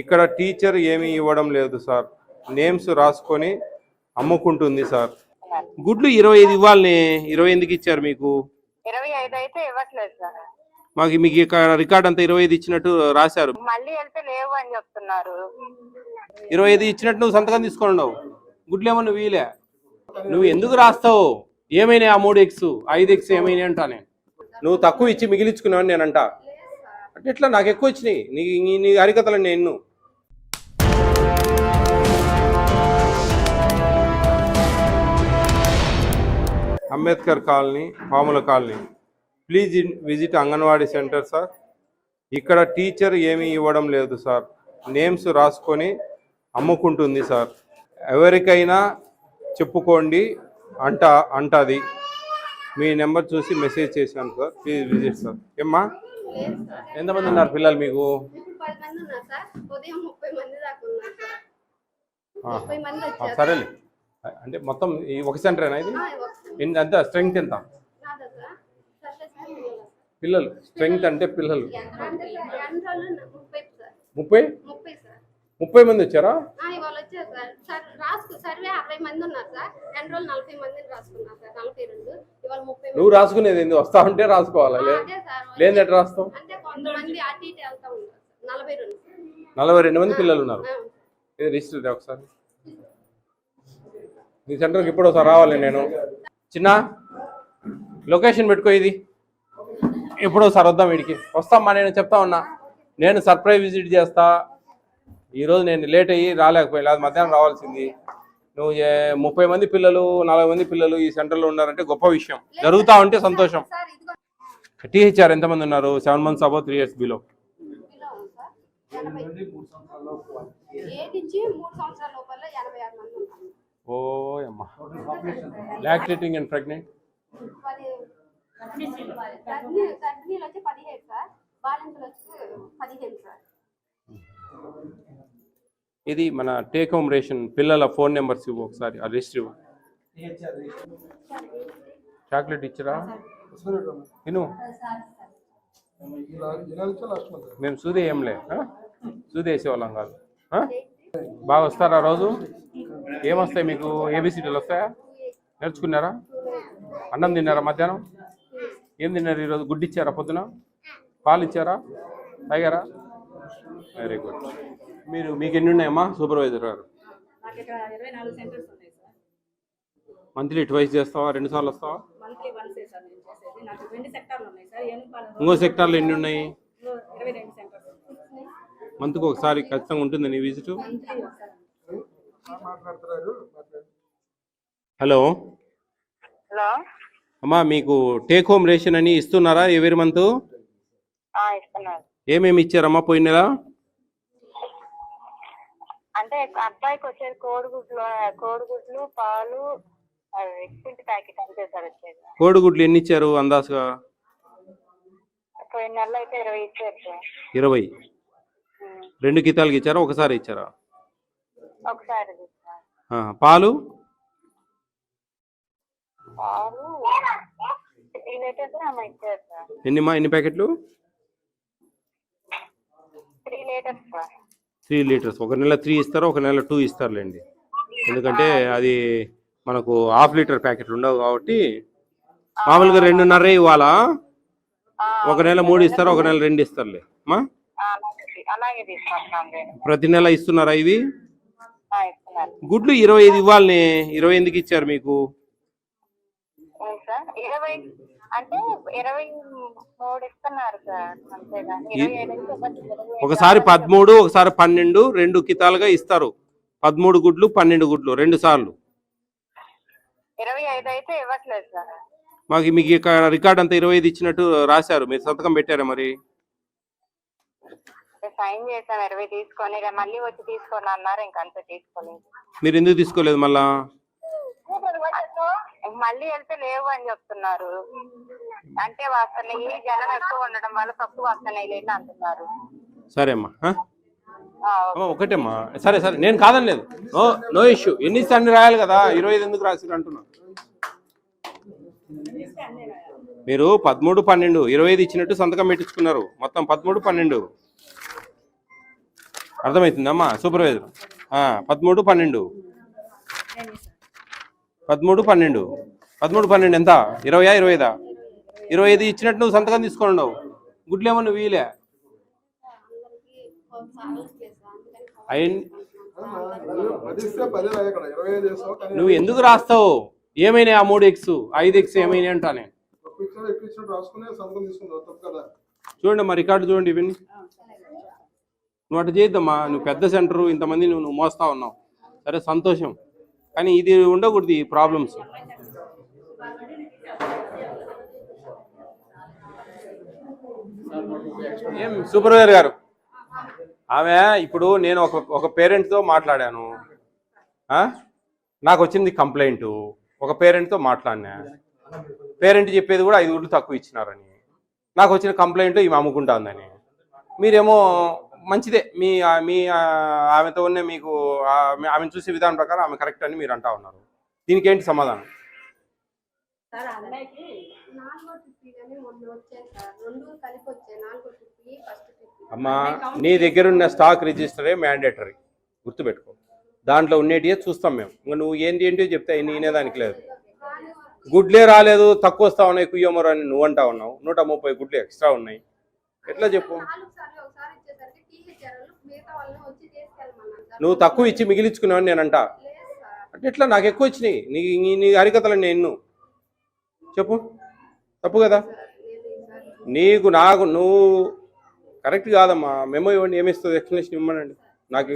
ఇక్కడ టీచర్ ఏమీ ఇవ్వడం లేదు సార్. నేమ్స్ రాసుకొని అమ్ముకుంటుంది సార్. గుడ్లు ఇరవై ఐదు ఇవ్వాలని. ఇరవై ఎందుకు ఇచ్చారు మీకు? ఇరవై ఐదు అయితే ఇవ్వట్లేదు సార్. మాకు మీకు ఇక్కడ రికార్డ్ అంతా ఇరవై ఐదు ఇచ్చినట్టు రాశారు. మళ్ళీ వెళ్తే లేవు అని చెప్తున్నారు. ఇరవై ఐదు ఇచ్చినట్టు నువ్వు సంతకం తీసుకొని ఉండవు. గుడ్లేమో నువ్వు వీలే నువ్వు ఎందుకు రాస్తావు? ఏమైనా ఆ మూడు ఎక్స్ ఐదు ఎక్స్ ఏమైనా అంటా నేను నువ్వు తక్కువ ఇచ్చి మిగిలించుకున్నావు నేను అంట అంటే ఇట్లా నాకు ఎక్కువ వచ్చినాయి. నీ నీ- నీ హరికథలు నేను Ambedkar colony Pamula colony. Please in visit anganwadi centre sir. ఇక్కడ టీచర్ ఏమీ ఇవ్వడం లేదు సార్. నేమ్స్ రాసుకొని అమ్ముకుంటుంది సార్. ఎవరికైనా చెప్పుకోండి అంట అంటది. మీ నెంబర్ చూసి మెసేజ్ చేశాను సార్. Please visit sir. ఏమ్మా? ఎంతమంది ఉన్నారు పిల్లలు మీకు? సరేలే. అంటే మొత్తం ఈ ఒక సెంటరేనా ఇది? ఎంత స్ట్రెంగ్త్ ఎంత? పిల్లలు. స్ట్రెంగ్త్ అంటే పిల్లలు. ముప్పై ముప్పై సార్ మంది వచ్చారా? ఆ, ఇవాళ వచ్చారు సార్. సార్ రాసుకు సర్వే అరవై మంది ఉన్నారు సార్. ఎన్రోల్ నలభై మందిని రాసుకున్నారు సార్. నలభై రెండు. ఇవాళ ముప్పై మంది. నువ్వు రాసుకునేది ఏంది? వస్తా ఉంటే రాసుకోవాలా? ఆ, లే అదే సార్. లేని ఎట్లా రాస్తావు? అంటే కొంతమంది అటు ఇటు వెళ్తా ఉన్నారు సార్. నలభై రెండు. నలభై రెండు మంది పిల్లలు ఉన్నారు. ఇది రిజిస్టర్ ఒకసారి? నీ సెంటర్కి ఇప్పుడు ఒకసారి రావాలి నేను. చిన్న లొకేషన్ పెట్టుకో ఇది. ఎప్పుడో ఒకసారి వద్దాం వీడికి. వస్తామ్మా నేను చెప్తా ఉన్నా. నేను సర్ప్రైజ్ విజిట్ చేస్తా. ఈరోజు నేను లేట్ అయ్యి రాలేకపోయినా అది మధ్యాహ్నం రావాల్సింది. నువ్వు ముప్పై మంది పిల్లలు నలభై మంది పిల్లలు ఈ సెంటర్లో ఉన్నారంటే గొప్ప విషయం. జరుగుతా ఉంటే సంతోషం. టీహెచ్ఆర్ ఎంతమంది ఉన్నారు? Seven months above three years below below ఓ అమ్మా లాక్టేటింగ్ అండ్ ప్రెగ్నెంట్ వచ్చి పదిహేను సార్. ఇది మన టేక్ హోమ్ రేషన్ పిల్లల ఫోన్ నెంబర్స్ ఇవ్వు ఒకసారి ఆ రిజిస్టర్ ఇవ్వు. చాక్లెట్ ఇచ్చరా? తిను. మేము సూది ఏంలే ఆ? సూది వేసేవాళ్ళం కాదు బాగా వస్తారా రోజు? ఏమొస్తాయి మీకు? ఏబిసిడీలు వస్తాయా? నేర్చుకున్నారా? అన్నం తిన్నారా మధ్యాహ్నం? ఏం తిన్నారు ఈరోజు గుడ్డు ఇచ్చారా పొద్దున? పాలు ఇచ్చారా తాగారా? వెరీ గుడ్ మీరు మీకు ఎన్ని ఉన్నాయమ్మా సూపర్వైజర్ గారు. నాకు ఇక్కడ ఇరవై నాలుగు సెంటర్స్ ఉన్నాయి సార్. మంత్లీ ట్వైస్ చేస్తావా? రెండు సార్లు వస్తావా? మంత్లీ వన్సే సార్ నేను చేసేది. నాకు రెండు సెక్టార్లు ఉన్నాయి సార్. ఏనుపాలెం ఇంకో సెక్టార్లో ఎన్ని ఉన్నాయి మంత్కి ఒకసారి ఖచ్చితంగా ఉంటుంది నీ విజిట్ హలో హలో అమ్మా మీకు టేక్ హోమ్ రేషన్ అని ఇస్తున్నారా? ఎవరి మంత్ ఆ, ఇస్తున్నారు ఏమేమి ఇచ్చారమ్మా పోయిన నెల? అంటే అబ్బాయికి వచ్చేది కోడిగుడ్లు కోడిగుడ్లు పాలు పిండి ప్యాకెట్ అంతే సార్ వచ్చేది. కోడిగుడ్లు ఎన్ని ఇచ్చారు అందాజుగా? పోయిన నెలలో అయితే ఇరవై ఇచ్చారు సార్. ఇరవై. రెండు కితాలకి ఇచ్చారా? ఒకసారి ఇచ్చారా? ఒకసారి పాలు? పాలు ఎన్నిమా ఎన్ని ప్యాకెట్లు? Three litres sir. Three litres. ఒక నెల త్రీ ఇస్తారు ఒక నెల టూ ఇస్తారులేండి. ఎందుకంటే అది మనకు హాఫ్ లీటర్ ప్యాకెట్లు ఉండవు కాబట్టి మామూలుగా రెండున్నర ఇవ్వాలా? ఒక నెల మూడు ఇస్తారు ఒక నెల రెండు ఇస్తారులే. నేను ప్రతి నెల ఇస్తున్నారా ఇవి? గుడ్లు ఇరవై ఐదు ఇవ్వాలని. ఇరవై ఎందుకు ఇచ్చారు మీకు? అంటే ఇరవై మూడు ఇస్తున్నారు సార్ ఒకసారి పదమూడు ఒకసారి పన్నెండు రెండు కితాలుగా ఇస్తారు. పదమూడు గుడ్లు పన్నెండు గుడ్లు రెండు సార్లు. ఇరవై ఐదు అయితే ఇవ్వట్లేదు సార్. మాకు మీకు ఇక్కడ రికార్డ్ అంతా ఇరవై ఐదు ఇచ్చినట్టు రాశారు. మీరు సంతకం పెట్టారా మరి? సైన్ చేశాను ఇరవై తీసుకొని మళ్ళీ వచ్చి తీసుకోండి అన్నారు ఇంక అంతే తీసుకోలేదు. మీరు ఎందుకు తీసుకోలేదు మళ్ళా? మళ్ళీ వెళ్తే లేవు అని చెప్తున్నారు. అంటే వస్తున్నాయి ఈ జనం ఎక్కువ ఉండడం వల్ల తక్కువ వస్తున్నాయి లేని అంటున్నారు. సరే అమ్మా ఆ? ఆ, అమ్మా ఒకటే అమ్మా సరే సరే నేను కాదని లేదు. No no issue. ఎన్ని ఇస్తాను రాయాలి కదా? ఇరవై ఐదు ఎందుకు రాసిరు అంటున్నా మీరు పదమూడు పన్నెండు ఇరవై ఐదు ఇచ్చినట్టు సంతకం పెట్టించుకున్నారు. మొత్తం పదమూడు పన్నెండు. అర్థమవుతుందమ్మా సూపర్వైజర్. ఆ, పదమూడు పన్నెండు. పదమూడు పన్నెండు. పదమూడు పన్నెండు ఎంత? ఇరవయా ఇరవై ఐదా ఇరవై ఐదు ఇచ్చినట్టు నువ్వు సంతకం తీసుకొని ఉండవు. గుడ్లేమో నువ్వు వీలే నువ్వు ఎందుకు రాస్తావు? ఏమైనా ఆ మూడు ఎక్స్ ఐదు ఎక్స్ ఏమైనా అంటా నేను చూడండి మా రికార్డు చూడండి ఇవన్నీ. నువ్వు అటు చేద్దామ్మా నువ్వు పెద్ద సెంటరు ఇంతమంది నువ్వు నువ్వు మోస్తా ఉన్నావు. సరే సంతోషం. కానీ ఇది ఉండకూడదు ఈ ప్రాబ్లమ్స్ ఏం సూపర్వైజర్ గారు? ఆమె ఇప్పుడు నేను ఒక ఒక పేరెంట్తో మాట్లాడాను. నాకు వచ్చింది కంప్లైంట్. ఒక పేరెంట్తో మాట్లాడినా. పేరెంట్ చెప్పేది కూడా ఐదు గుడ్లు తక్కువ ఇచ్చినారని. నాకు వచ్చిన కంప్లైంట్ ఈమె అమ్ముకుంటుందని. మీరేమో మంచిదే. మీ మీ ఆమెతో ఉన్న మీకు ఆమెను చూసే విధానం ప్రకారం ఆమె కరెక్ట్ అని మీరు అంటా ఉన్నారు. దీనికి ఏంటి సమాధానం అమ్మా నీ దగ్గర ఉన్న స్టాక్ రిజిస్టరే మ్యాండేటరీ గుర్తుపెట్టుకో. దాంట్లో ఉండేటివే చూస్తాం మేము. ఇంకా నువ్వు ఏంటి ఏంటి చెప్తే నేనేదానికి లేదు. గుడ్లే రాలేదు తక్కువ వస్తా ఉన్నాయి కుయ్యమరు అని నువ్వు అంటా ఉన్నావు. నూట ముప్పై గుడ్లు ఎక్స్ట్రా ఉన్నాయి. ఎట్లా చెప్పు నాలుగు సార్లు ఒకసారి ఇచ్చేసరికి టీహెచ్ఆర్ మిగతా వాళ్ళని వచ్చి తీసుకెళ్ళమన్నాను సార్ నువ్వు తక్కువ ఇచ్చి మిగిలించుకున్నావు నేను అంటా అంటే ఎట్లా? నాకు ఎక్కువ వచ్చినాయి నీ నీ- అరికతలు హరికథలు నేను చెప్పు. తప్పు కదా? నీకు నాకు నువ్వు కరెక్ట్ కాదమ్మా. మెమో ఇవ్వండి ఏమిస్తుంది ఎక్స్ప్లెనేషన్ ఇవ్వమనండి. నాకు